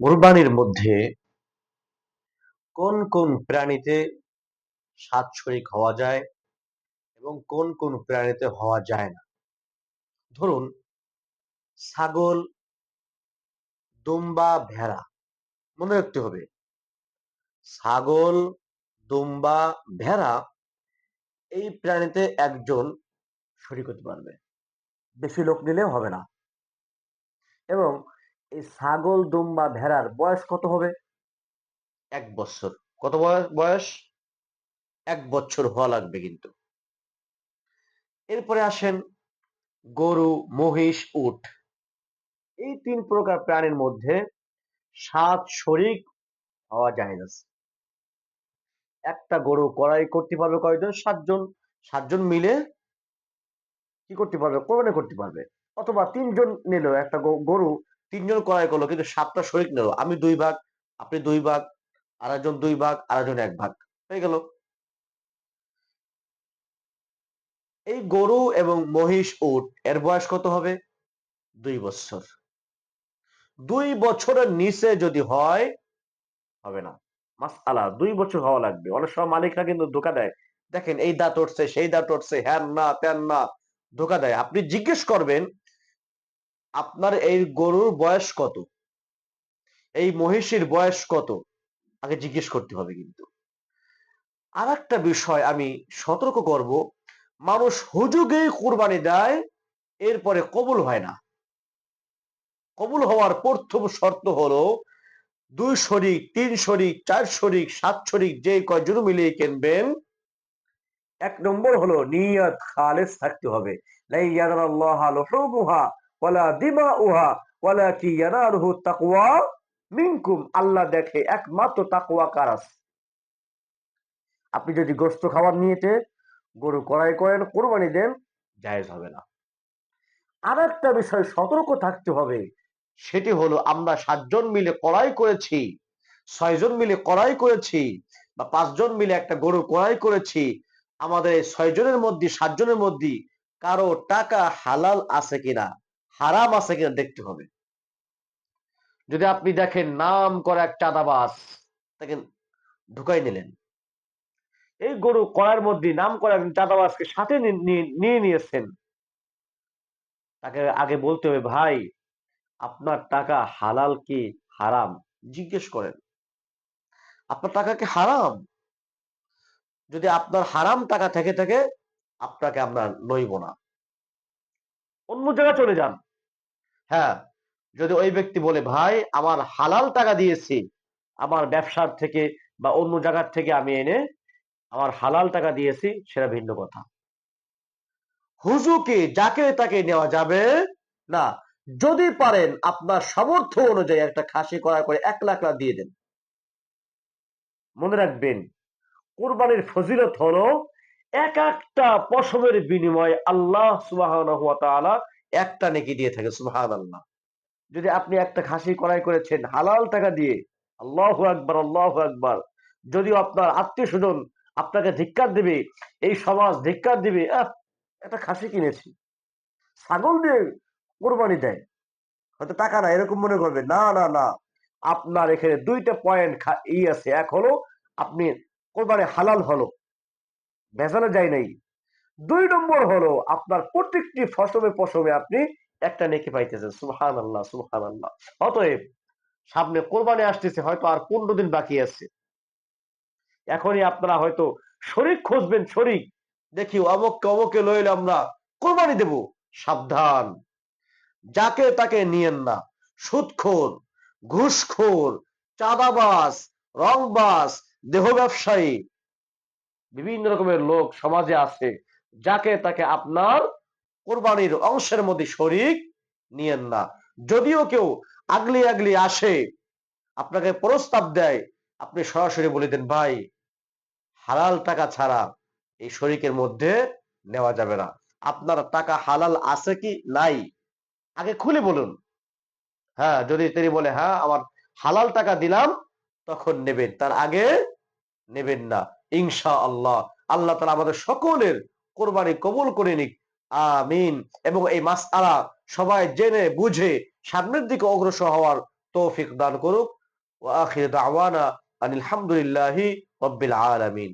কোরবানির মধ্যে কোন কোন প্রাণীতে সাত শরিক হওয়া যায় এবং কোন কোন প্রাণীতে হওয়া যায় না? ধরুন, ছাগল, দুম্বা, ভেড়া, মনে রাখতে হবে। ছাগল, দুম্বা, ভেড়া এই প্রাণীতে একজন শরিক হতে পারবে। বেশি লোক নিলেও হবে না। এবং এই ছাগল দুম্বা ভেড়ার বয়স কত হবে? এক বছর। কত বয়স? এক বছর হওয়া লাগবে কিন্তু। এরপরে আসেন গরু, মহিষ, উট। এই তিন প্রকার প্রাণীর মধ্যে সাত শরিক হওয়া যায় না একটা গরু কড়াই করতে পারবে কয়জন? সাতজন। সাতজন মিলে কি করতে পারবে? কোরবানি করতে পারবে। অথবা তিনজন নিল একটা গরু তিনজন কড়াই করল, কিন্তু সাতটা শরিক নিল। আমি দুই ভাগ, আপনি দুই ভাগ, আরেকজন দুই ভাগ, আরেকজন এক ভাগ। হয়ে গেল। এই গরু এবং মহিষ উট, এর বয়স কত হবে? দুই বছর। দুই বছরের নিচে যদি হয়, হবে না। মাস আলা দুই বছর হওয়া লাগবে। অনেক সময় মালিকরা কিন্তু ধোকা দেয়। দেখেন, এই দাঁত উঠছে, সেই দাঁত উঠছে, হ্যান না, ত্যান না, ধোকা দেয়। আপনি জিজ্ঞেস করবেন আপনার এই গরুর বয়স কত? এই মহিষীর বয়স কত? আগে জিজ্ঞেস করতে হবে কিন্তু। আর একটা বিষয় আমি সতর্ক করব, মানুষ হুজুগেই কুরবানি দেয়, এরপরে কবুল হয় না। কবুল হওয়ার প্রথম শর্ত হলো দুই শরিক, তিন শরিক, চার শরিক, সাত শরিক যে কয়জন মিলিয়ে কিনবেন, এক নম্বর হলো নিয়ত খালেস থাকতে হবে। লাই ইয়ানাল্লাহ লুহুমুহা ওয়ালা দিমাউহা, ওয়ালাকি ইয়ানালুহু তাকওয়া মিনকুম। আল্লাহ দেখে একমাত্র তাকওয়া কার আছে? আপনি যদি গোস্ত খাওয়ার নিয়েতে গরু কড়াই করেন, কোরবানি দেন, জায়েজ হবে না। আর একটা বিষয়, সতর্ক থাকতে হবে। সেটি হলো, আমরা সাতজন মিলে কড়াই করেছি, ছয়জন মিলে কড়াই করেছি, বা পাঁচজন মিলে একটা গরু কড়াই করেছি, আমাদের ছয়জনের মধ্যে, সাতজনের মধ্যে কারও টাকা হালাল আছে কিনা? হারাম আছে কিনা দেখতে হবে। যদি আপনি দেখেন নাম করা এক চাঁদাবাস দেখেন ঢুকাই নিলেন। এই গরু করার মধ্যে নাম করা একজন চাঁদাবাসকে সাথে নিয়ে নিয়েছেন। তাকে আগে বলতে হবে, ভাই, আপনার টাকা হালাল কি হারাম? জিজ্ঞেস করেন। আপনার টাকা কি হারাম? যদি আপনার হারাম টাকা থেকে থাকে, আপনাকে আমরা লইব না। অন্য জায়গায় চলে যান। হ্যাঁ যদি ওই ব্যক্তি বলে, ভাই, আমার হালাল টাকা দিয়েছি, আমার ব্যবসার থেকে বা অন্য জায়গার থেকে আমি এনে আমার হালাল টাকা দিয়েছি, সেটা ভিন্ন কথা। হুজুকে যাকে তাকে নেওয়া যাবে না, যদি পারেন আপনার সামর্থ্য অনুযায়ী একটা খাসি করা করে এক লাখ লাখ দিয়ে দেন। মনে রাখবেন, কোরবানির ফজিলত হলো এক একটা পশমের বিনিময়ে আল্লাহ সুবাহ একটা নেকি দিয়ে থাকে সুবাহান আল্লাহ যদি আপনি একটা খাসি করাই করেছেন, হালাল টাকা দিয়ে, আল্লাহ আকবার আল্লাহ আকবার, যদিও আপনার আত্মীয় স্বজন আপনাকে ধিক্কার দিবে, এই সমাজ ধিক্কার দিবে একটা খাসি কিনেছি। ছাগল দিয়ে কোরবানি দেয়। হয়তো টাকা না এরকম মনে করবে, না না না, আপনার এখানে দুইটা পয়েন্ট ই আছে। এক হলো, আপনি কোরবানি হালাল হলো, ভেজালে যায় নাই। দুই নম্বর হলো আপনার প্রত্যেকটি ফসলে ফসলে আপনি একটা নেকি পাইতেছেন সুহান আল্লাহ সুহান আল্লাহ অতএব সামনে কোরবানি আসতেছে, হয়তো আর পনেরো দিন বাকি আছে। এখনই আপনারা হয়তো শরিক খুঁজবেন শরিক দেখি অমককে অমকে লইলে আমরা কোরবানি দেব। সাবধান। যাকে তাকে নিয়েন না। সুদখোর, ঘুষখোর চাঁদাবাস রংবাস দেহ ব্যবসায়ী, বিভিন্ন রকমের লোক সমাজে আছে। যাকে তাকে আপনার কোরবানির অংশের মধ্যে শরিক নিয়েন না। যদিও কেউ আগলি আগলি আসে, আপনাকে প্রস্তাব দেয়, আপনি সরাসরি বলে দেন, ভাই, হালাল টাকা ছাড়া এই শরিকের মধ্যে নেওয়া যাবে না। আপনার টাকা হালাল আছে কি নাই? আগে খুলে বলুন। হ্যাঁ যদি তিনি বলে হ্যাঁ আমার হালাল টাকা দিলাম, তখন নেবেন। তার আগে নেবেন না। ইনশা আল্লাহ আল্লাহ তালা আমাদের সকলের কোরবানি কবুল করে নিক। আমিন। এবং এই মাস আলা সবাই জেনে, বুঝে, সামনের দিকে অগ্রসর হওয়ার তৌফিক দান করুক। আখির দাওয়ানা আনিল হামদুলিল্লাহি রাব্বিল আলামিন।